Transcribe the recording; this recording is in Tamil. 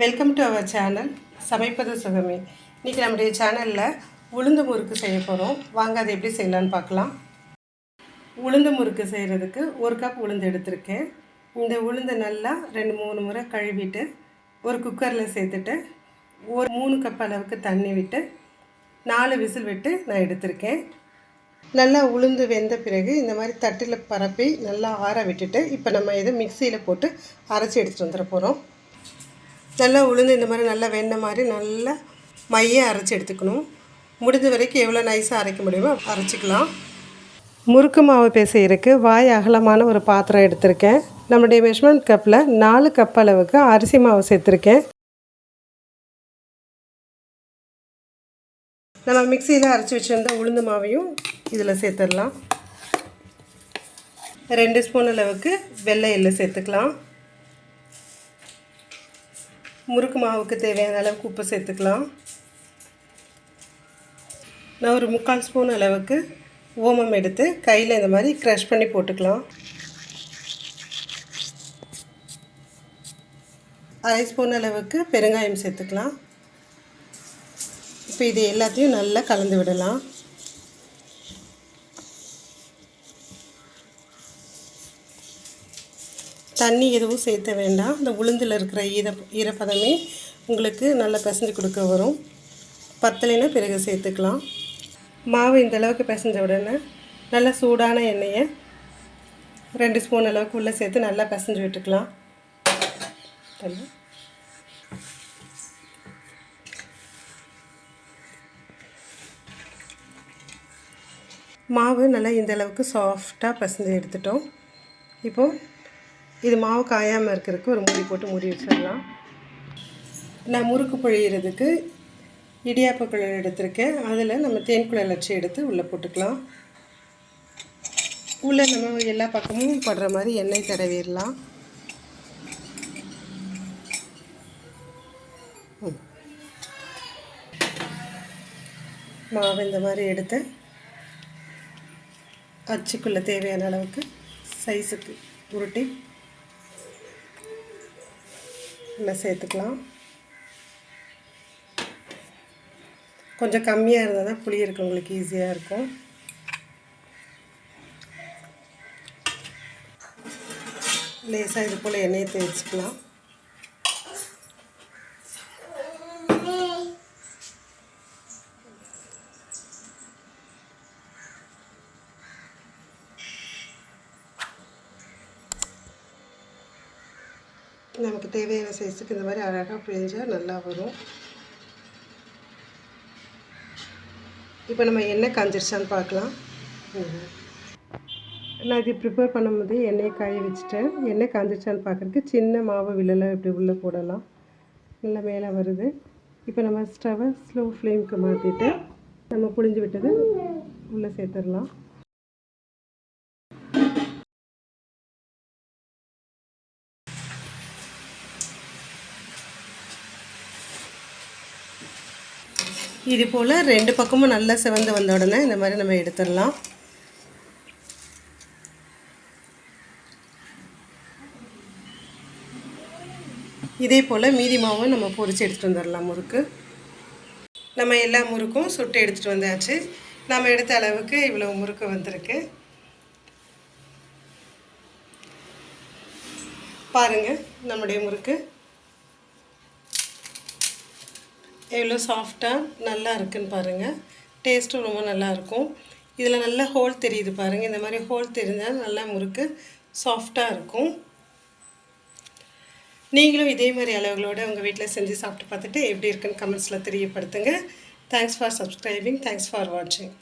வெல்கம் டு அவர் சேனல் சமைப்பது சுகமே. இன்றைக்கி நம்முடைய சேனலில் உளுந்து முறுக்கு செய்ய போகிறோம் வாங்க அதை எப்படி செய்யலான்னு பார்க்கலாம். உளுந்து முறுக்கு செய்கிறதுக்கு ஒரு கப் உளுந்து எடுத்திருக்கேன். இந்த உளுந்து நல்லா ரெண்டு மூணு முறை கழுவிட்டு ஒரு குக்கரில் சேர்த்துட்டு ஒரு மூணு கப் அளவுக்கு தண்ணி விட்டு நாலு விசில் விட்டு நான் எடுத்திருக்கேன். நல்லா உளுந்து வெந்த பிறகு இந்த மாதிரி தட்டில் பரப்பி நல்லா ஆற விட்டுட்டு இப்போ நம்ம இதை மிக்சியில் போட்டு அரைச்சி எடுத்துகிட்டு வந்துட போகிறோம் நல்லா உளுந்து இந்த மாதிரி நல்லா வெண்ண மாதிரி நல்லா மைய அரைச்சி எடுத்துக்கணும். முடிஞ்ச வரைக்கும் எவ்வளோ நைஸாக அரைக்க முடியுமோ அரைச்சிக்கலாம். முறுக்கு மாவு பேசுகிறதுக்கு வாய் அகலமான ஒரு பாத்திரம் எடுத்திருக்கேன். நம்முடைய மெஷர்மெண்ட் கப்பில் நாலு கப் அளவுக்கு அரிசி மாவு சேர்த்துருக்கேன். நம்ம மிக்சியில் அரைச்சி வச்சுருந்த உளுந்து மாவையும் இதில் சேர்த்துடலாம். ரெண்டு ஸ்பூன் அளவுக்கு வெள்ளை எள்ளு சேர்த்துக்கலாம். முறுக்கு மாவுக்கு தேவையான அளவுக்கு உப்பு சேர்த்துக்கலாம். நான் ஒரு முக்கால் ஸ்பூன் அளவுக்கு ஓமம் எடுத்து கையில் இந்த மாதிரி க்ரஷ் பண்ணி போட்டுக்கலாம். அரை ஸ்பூன் அளவுக்கு பெருங்காயம் சேர்த்துக்கலாம். இப்போ இது எல்லாத்தையும் நல்லா கலந்து விடலாம். தண்ணி எதுவும் சேர்த்த வேண்டாம். இந்த உளுந்தில் இருக்கிற ஈர ஈரப்பதமே உங்களுக்கு நல்லா பிசைஞ்சு கொடுக்க வரும். பத்தலைன்னா பிறகு சேர்த்துக்கலாம். மாவு இந்த அளவுக்கு பிசைஞ்ச உடனே நல்லா சூடான எண்ணெயை ரெண்டு ஸ்பூன் அளவுக்கு உள்ளே சேர்த்து நல்லா பிசைஞ்சு விட்டுக்கலாம். மாவு நல்லா இந்த அளவுக்கு சாஃப்டாக பிசைஞ்சு எடுத்துட்டோம். இப்போது இது மாவு காயாமல் இருக்கிறதுக்கு ஒரு மூடி போட்டு மூடி வச்சிடலாம். நான் முறுக்கு பொழியிறதுக்கு இடியாப்ப குழல் எடுத்திருக்கேன். அதில் நம்ம தேன் குழல் அச்சு எடுத்து உள்ளே போட்டுக்கலாம். உள்ளே நம்ம எல்லா பக்கமும் படுற மாதிரி எண்ணெய் தடவிடலாம். மாவு இந்த மாதிரி எடுத்து அச்சுக்குள்ளே தேவையான அளவுக்கு சைஸுக்கு உருட்டி இதில் சேர்த்துக்கலாம். கொஞ்சம் கம்மியாக இருந்தால் தான் புளி இருக்கு உங்களுக்கு ஈஸியாக இருக்கும். லேசாக இது போல் எண்ணெயை தேய்ச்சிக்கலாம். நமக்கு தேவையான சைஸுக்கு இந்த மாதிரி அழகாக பிழிஞ்சால் நல்லா வரும். இப்போ நம்ம எண்ணெய் காஞ்சிருச்சான்னு பார்க்கலாம். நான் இது ப்ரிப்பேர் பண்ணும்போது எண்ணெயை காய வச்சுட்டேன். எண்ணெய் காஞ்சிருச்சான்னு பார்க்குறதுக்கு சின்ன மாவு விழலை இப்படி உள்ளே போடலாம். நல்லா மேலே வருது. இப்போ நம்ம ஸ்டவை ஸ்லோ ஃப்ளேமுக்கு மாற்றிட்டு நம்ம புழிஞ்சு விட்டது உள்ளே சேர்த்துடலாம். இது போல் ரெண்டு பக்கமும் நல்லா சிவந்து வந்த உடனே இந்த மாதிரி நம்ம எடுத்துடலாம். இதே போல் மீதி மாவும் நம்ம பொறிச்சு எடுத்துகிட்டு வந்துடலாம் முறுக்கு. நம்ம எல்லா முறுக்கும் சுட்டு எடுத்துகிட்டு வந்தாச்சு. நம்ம எடுத்த அளவுக்கு இவ்வளோ முறுக்கு வந்திருக்கு. பாருங்கள் நம்முடைய முறுக்கு. எவ்வளோ சாஃப்டாக நல்லா இருக்குன்னு பாருங்கள் டேஸ்ட்டும் ரொம்ப நல்லாயிருக்கும் இதில் நல்லா ஹோல் தெரியுது பாருங்கள் இந்த மாதிரி ஹோல் தெரிஞ்சால் நல்லா முறுக்கு சாஃப்டாக இருக்கும். நீங்களும் இதே மாதிரி அளவுகளோடு உங்கள் வீட்டில் செஞ்சு சாப்பிட்டு பார்த்துட்டு எப்படி இருக்குன்னு கமெண்ட்ஸில் தெரியப்படுத்துங்க. Thanks for subscribing thanks for வாட்சிங்